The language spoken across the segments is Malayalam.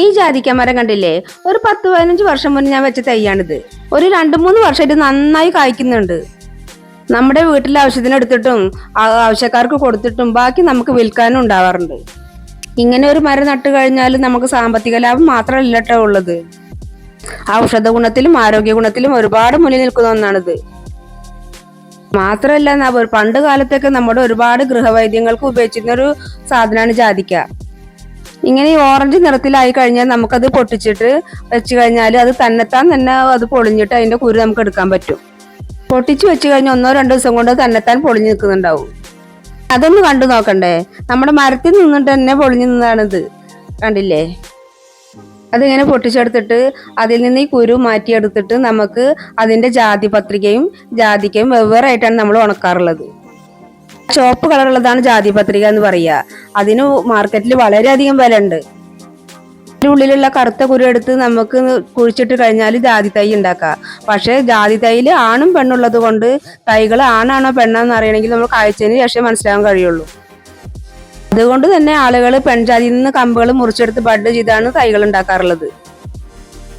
ഈ ജാതിക്ക മരം കണ്ടില്ലേ? ഒരു പത്ത് പതിനഞ്ച് വർഷം മുന്നേ ഞാൻ വെച്ച തൈയാണിത്. ഒരു രണ്ട് മൂന്ന് വർഷമായിട്ട് നന്നായി കായ്ക്കുന്നുണ്ട്. നമ്മുടെ വീട്ടിലെ ആവശ്യത്തിന് ആവശ്യക്കാർക്ക് കൊടുത്തിട്ടും ബാക്കി നമുക്ക് വിൽക്കാനും ഉണ്ടാവാറുണ്ട്. ഇങ്ങനെ ഒരു മരം നട്ടു കഴിഞ്ഞാൽ നമുക്ക് സാമ്പത്തിക ലാഭം മാത്രമല്ല കേട്ടോ ഉള്ളത്. ഔഷധ ഗുണത്തിലും ആരോഗ്യ ഗുണത്തിലും ഒരുപാട് മുന്നിൽ നിൽക്കുന്ന ഒന്നാണിത്. മാത്രമല്ല പണ്ട് കാലത്തൊക്കെ നമ്മുടെ ഒരുപാട് ഗൃഹവൈദ്യങ്ങൾക്ക് ഉപയോഗിച്ചിരുന്ന ഒരു സാധനമാണ് ജാതിക്ക. ഇങ്ങനെ ഈ ഓറഞ്ച് നിറത്തിലായി കഴിഞ്ഞാൽ നമുക്കത് പൊട്ടിച്ചിട്ട് വെച്ച് കഴിഞ്ഞാൽ അത് തന്നെത്താൻ തന്നെ അത് പൊളിഞ്ഞിട്ട് അതിന്റെ കുരു നമുക്ക് എടുക്കാൻ പറ്റും. പൊട്ടിച്ച് വെച്ച് കഴിഞ്ഞാൽ ഒന്നോ രണ്ടോ ദിവസം കൊണ്ട് തന്നെത്താൻ പൊളിഞ്ഞു നിൽക്കുന്നുണ്ടാവും. അതൊന്ന് കണ്ടു നോക്കണ്ടേ? നമ്മുടെ മരത്തിൽ നിന്നിട്ട് തന്നെ പൊളിഞ്ഞു നിന്നാണിത് കണ്ടില്ലേ? അതിങ്ങനെ പൊട്ടിച്ചെടുത്തിട്ട് അതിൽ നിന്ന് ഈ കുരു മാറ്റിയെടുത്തിട്ട് നമുക്ക് അതിന്റെ ജാതി പത്രികയും ജാതിക്കയും വെവ്വേറെ ആയിട്ടാണ് നമ്മൾ ഉണക്കാറുള്ളത്. ചുവപ്പ് കളറുള്ളതാണ് ജാതി പത്രിക എന്ന് പറയുക. അതിന് മാർക്കറ്റിൽ വളരെയധികം വില ഉണ്ട് ഉള്ളിലുള്ള കറുത്ത കുരു എടുത്ത് നമുക്ക് കുഴിച്ചിട്ട് കഴിഞ്ഞാൽ ജാതി തൈ ഉണ്ടാക്കാം പക്ഷേ ജാതി തൈയിൽ ആണും പെണ്ണുള്ളത് കൊണ്ട് തൈകൾ ആണാണോ പെണ്ണാന്ന് അറിയണമെങ്കിൽ നമ്മൾ കാഴ്ചതിന് ശേഷം മനസ്സിലാക്കാൻ കഴിയുള്ളൂ. അതുകൊണ്ട് തന്നെ ആളുകൾ പെൺജാതിയിൽ നിന്ന് കമ്പുകൾ മുറിച്ചെടുത്ത് ബഡ് ചെയ്താണ് തൈകൾ ഉണ്ടാക്കാറുള്ളത്.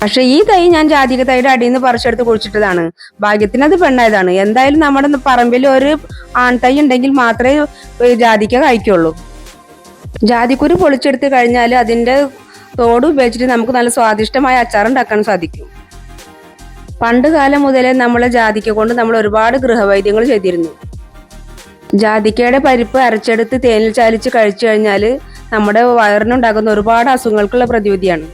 പക്ഷെ ഈ തൈ ഞാൻ ജാതിക തൈയുടെ അടിയിൽ നിന്ന് പറിച്ചെടുത്ത് കുഴിച്ചിട്ടതാണ്. ഭാഗ്യത്തിന് അത് പെണ്ണായതാണ്. എന്തായാലും നമ്മുടെ പറമ്പിൽ ഒരു ആൺതൈ ഉണ്ടെങ്കിൽ മാത്രമേ ജാതിക്ക കഴിക്കുള്ളൂ. ജാതിക്കുരു പൊളിച്ചെടുത്ത് കഴിഞ്ഞാൽ അതിന്റെ തോട് ഉപയോഗിച്ചിട്ട് നമുക്ക് നല്ല സ്വാദിഷ്ടമായ അച്ചാർ ഉണ്ടാക്കാൻ സാധിക്കും. പണ്ട് കാലം മുതലേ നമ്മളെ ജാതിക്ക കൊണ്ട് നമ്മൾ ഒരുപാട് ഗൃഹവൈദ്യങ്ങൾ ചെയ്തിരുന്നു. ജാതിക്കയുടെ പരിപ്പ് അരച്ചെടുത്ത് തേനിൽ ചാലിച്ച് കഴിച്ചു കഴിഞ്ഞാൽ നമ്മുടെ വയറിനുണ്ടാകുന്ന ഒരുപാട് അസുഖങ്ങൾക്കുള്ള പ്രതിവിധിയാണ്.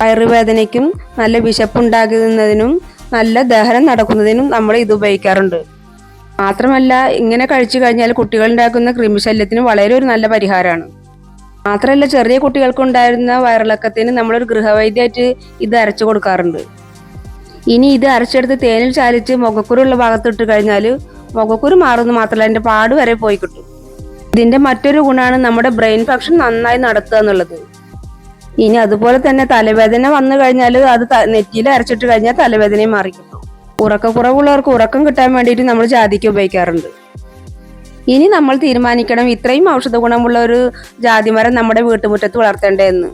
വയറുവേദനയ്ക്കും നല്ല വിശപ്പുണ്ടാകുന്നതിനും നല്ല ദഹനം നടക്കുന്നതിനും നമ്മൾ ഇത് ഉപയോഗിക്കാറുണ്ട്. മാത്രമല്ല ഇങ്ങനെ കഴിച്ചു കഴിഞ്ഞാൽ കുട്ടികളുണ്ടാക്കുന്ന കൃമിശല്യത്തിന് വളരെ ഒരു നല്ല പരിഹാരമാണ്. മാത്രമല്ല ചെറിയ കുട്ടികൾക്കുണ്ടായിരുന്ന വയറിളക്കത്തിന് നമ്മളൊരു ഗൃഹവൈദ്യമായിട്ട് ഇത് അരച്ചു കൊടുക്കാറുണ്ട്. ഇനി ഇത് അരച്ചെടുത്ത് തേനിൽ ചാലിച്ച് മുഖക്കുരുള്ള ഭാഗത്തിട്ട് കഴിഞ്ഞാൽ മുഖക്കുരു മാറുന്നു മാത്രമല്ല അതിന്റെ പാട് വരെ പോയി കിട്ടും. ഇതിന്റെ മറ്റൊരു ഗുണമാണ് നമ്മുടെ ബ്രെയിൻ ഫങ്ഷൻ നന്നായി നടത്തുക എന്നുള്ളത്. ഇനി അതുപോലെ തന്നെ തലവേദന വന്നു കഴിഞ്ഞാൽ അത് നെറ്റിയിൽ അരച്ചിട്ട് കഴിഞ്ഞാൽ തലവേദനയും മാറി കിട്ടും ഉറക്കക്കുറവുള്ളവർക്ക് ഉറക്കം കിട്ടാൻ വേണ്ടിയിട്ട് നമ്മൾ ജാതിക്ക ഉപയോഗിക്കാറുണ്ട്. ഇനി നമ്മൾ തീരുമാനിക്കണം ഇത്രയും ഔഷധ ഗുണമുള്ള ഒരു ജാതിമരം നമ്മുടെ വീട്ടുമുറ്റത്ത് വളർത്തേണ്ടതെന്ന്.